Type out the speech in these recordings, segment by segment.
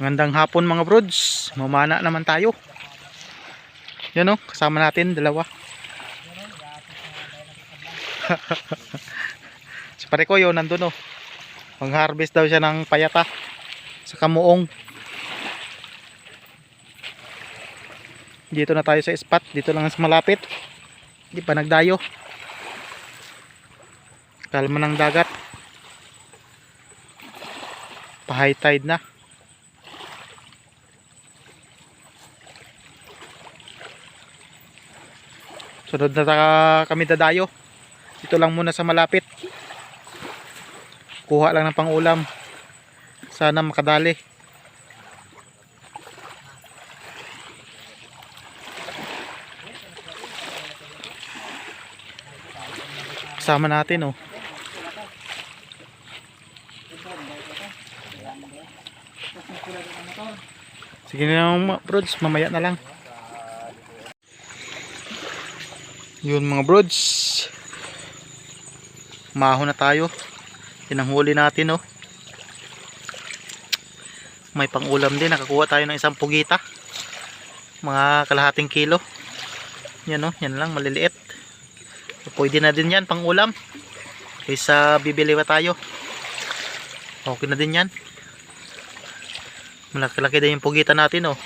Magandang hapon mga brods. Mamana naman tayo. Yan o, kasama natin dalawa. si pare ko yun, nandun o. Pang-harvest daw siya ng payata sa kamuong. Dito na tayo sa spot. Dito lang sa malapit. Hindi pa nagdayo. Kalma ng dagat. Pa high tide na. Sunod na kami dadayo. Dito lang muna sa malapit. Kuha lang ng pangulam. Sana makadali. Kasama natin oh. Sige na lang mga brods, mamaya na lang. Yun mga brods. Maho na tayo. Tinanghuli natin oh. May pangulam din. Nakakuha tayo ng isang pugita. Mga kalahating kilo. Yan oh, yan lang maliliit. Pwede na din yan pangulam. Kaysa bibili pa tayo. Okay na din yan. Malaki-laki din yung pugita natin oh.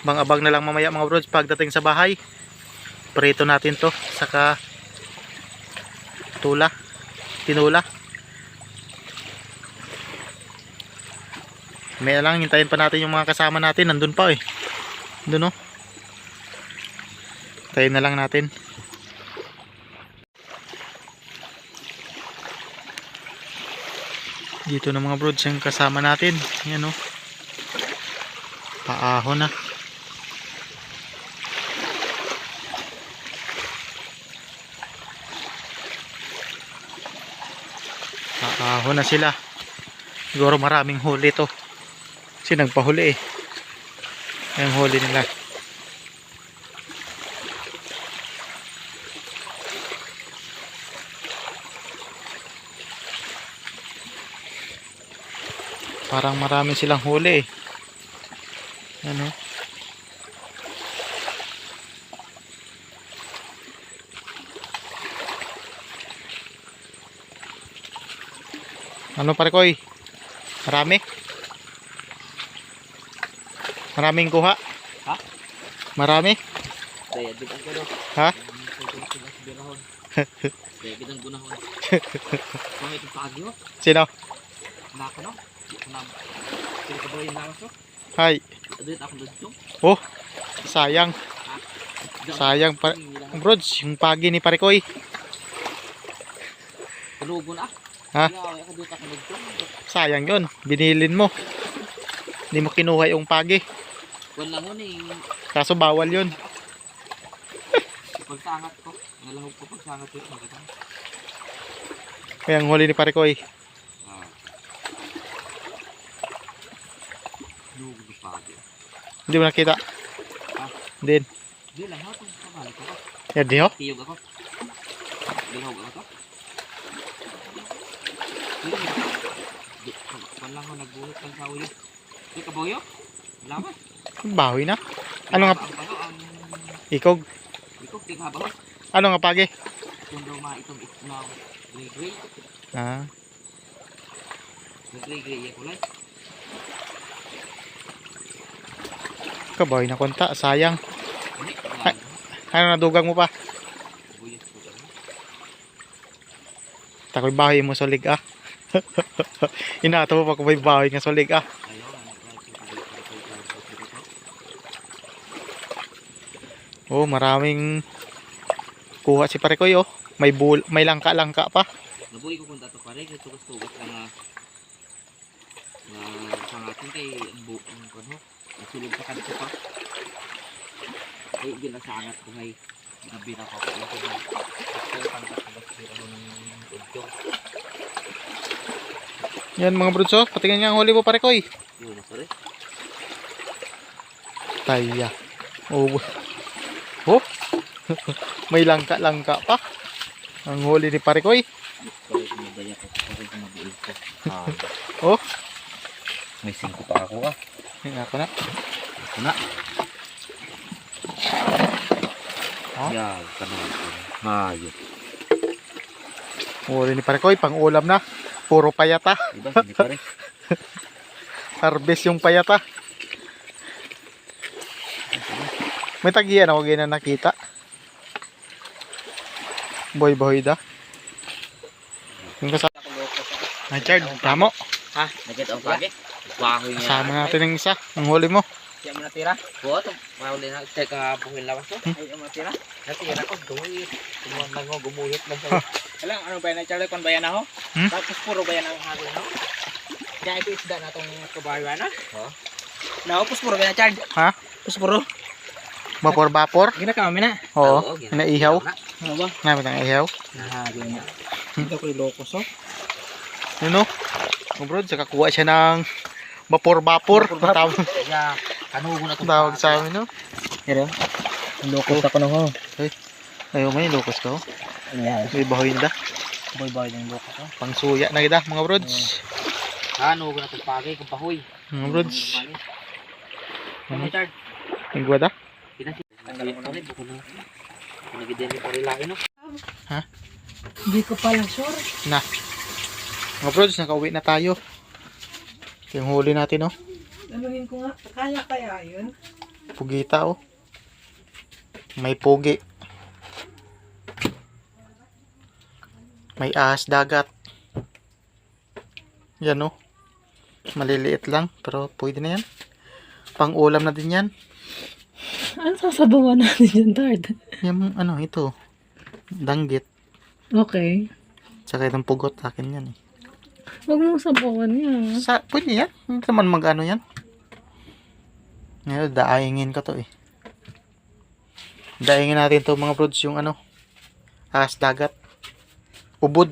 Bang-abang na lang mamaya mga brods pagdating sa bahay. Prito natin to saka tula, tinula. May lang hintayin pa natin yung mga kasama natin nandun pa eh. Doon oh. Hintayin na lang natin. Dito na mga brods yung kasama natin. Yan oh. Paahon na. Paahon na sila. Siguro maraming huli to. Kasi nagpahuli eh. Yung huli nila. Parang marami silang huli eh. Ano? Ano pare koy? Marami? Maraming kuha? Ha? Marami? Daya, di ang kano. Ha? Daya, di ang gunahon. Kung ito pagi mo, Sino? nako no? Ba yung nakas mo? Hi. Adit ako dito. Oh, sayang. Sayang pa. Brods, yung pagi ni pare koy. Kalugo na. Ha? Ako ako. Sayang yon. Binilin mo. Hindi mo kinuha yung pagi. Lang mo ni Kaso bawal yun. pagsangat ko. Nalahog ko pagsangat ko. Makita. Kaya ang huli ni pare ng pagi. Hindi mo nakita. Ha? Din. Di lang ha, kung kabalik ko. Yan di ho. Tiyog ako. Lihog ako to. Lang ako nagbuhit ng kauyo. Di ka boyo? Laman. Bahoy na. Ano nga? Ikog. ikog, di ka ba? Ano nga pagi? Kung daw ma itong itnaw. Gray gray. Ah. Gray gray yung kulay. Kabahoy na konta. Sayang. Ay. Ano nadugang mo pa? Ko. Takoy bahoy mo solig ah. Inato pa kung may bahoy nga solig ah. Oh, maraming kuha si pare koy oh. May bul may langka-langka pa. Nabuhi ko kung dato pare. Ito gusto lang nga. Nga pangatin kay bu ang ano. Ang sulog sa kanto pa. Ay, ginasangat ko ngay. Ginabira ko ako. Ito na. Ito pangkat ko ba sila ng udyo. Yan mga brudso, patingin nga ang huli mo pare koy. Yun na pare. Taya. Oh. Oh. may langka-langka pa. Ang huli ni pare koy. Oh, may singko pa ako ah. yun ako na. Ito na. Ah? Yan, kanon ko. Hayop. Uli ni Parekoy, pang ulam na. Puro payata. Diba? Hindi pare. Harvest yung payata. May tagiyan ako ganyan nakita. Boy boy da. Yung kasama. Ay, Chard, tamo. Ha? Nakita ang pagi? Bahoy niya. Kasama natin ng isa. Ang huli mo. Siya mo natira? Oo, ito. Mahuli na. Teka, buhil lawas to. Hmm? Ay, yung natira? Natira ko, duhit. Tumuhan lang ako, gumuhit lang sa... Alam, ano ba yan? Charlie, kung bayan ako? Hmm? Tapos puro bayan ang hagin ako? Kaya ito isda na itong kabayan na? Ha? Na, pus puro bayan, Chard. Ha? Pus puro. Vapor vapor. Ginakami na. Oo. gina- Naihaw. Ano ba? Namin ang ihaw. Nahagin niya. Hindi ko ilokos, oh. Yun o. Oh, bro, saka kuha siya ng vapor vapor. Vapor-vapor. Kanugo na itong tawag sa amin no. Pero, ilokos ako na ho. Ayaw may lukos ko. Ano yan? May bahoy na da. Boy-boy ng ilokos, oh. Pang suya na kita mga brods. Kanugo na itong pagi, kung pahoy. Mga brods. Ano, Chard? Ang guwada. Pinasi. Tanggalin ko rin, buko na. Pinagidyan ni parilain, no? Hindi ko pala sure. Na. Mga brods, nakauwi na tayo. Yung huli natin oh. Anuhin ko nga. Kaya kaya yun? Pugita oh. May pugi. May ahas dagat. Yan oh. Maliliit lang pero pwede na yan. Pang ulam na din yan. Ano sasabawan natin dyan, Tard? Yung ano ito. Danggit. Okay. Tsaka itong pugot akin yan eh. Huwag mong sabawan yan. Sa, pwede yan. Hindi naman mag-ano yan. Ngayon, daayingin ko to eh. Daayingin natin to mga brods yung ano. Ahas dagat. Ubod.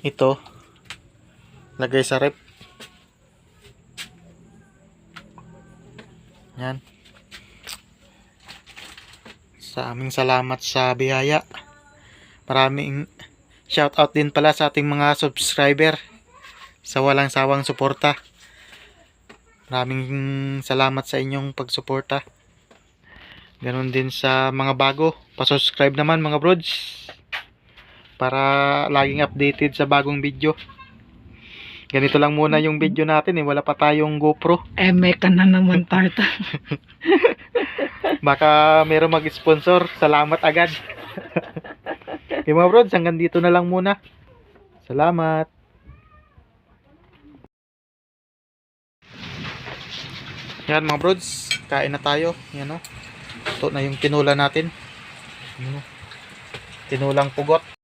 Ito. Lagay sa rep. Yan. Sa aming salamat sa biyaya. Maraming shout out din pala sa ating mga subscriber sa walang sawang suporta. Maraming salamat sa inyong pagsuporta. Ganon din sa mga bago. Pa-subscribe naman mga brods. Para laging updated sa bagong video. Ganito lang muna yung video natin eh. Wala pa tayong GoPro. Eh, may ka na naman, Tard. Baka meron mag-sponsor. Salamat agad. okay mga brods, hanggang dito na lang muna. Salamat. Yan mga brods, kain na tayo. Yan o. Ito na yung tinula natin. Yan o. Tinulang pugot.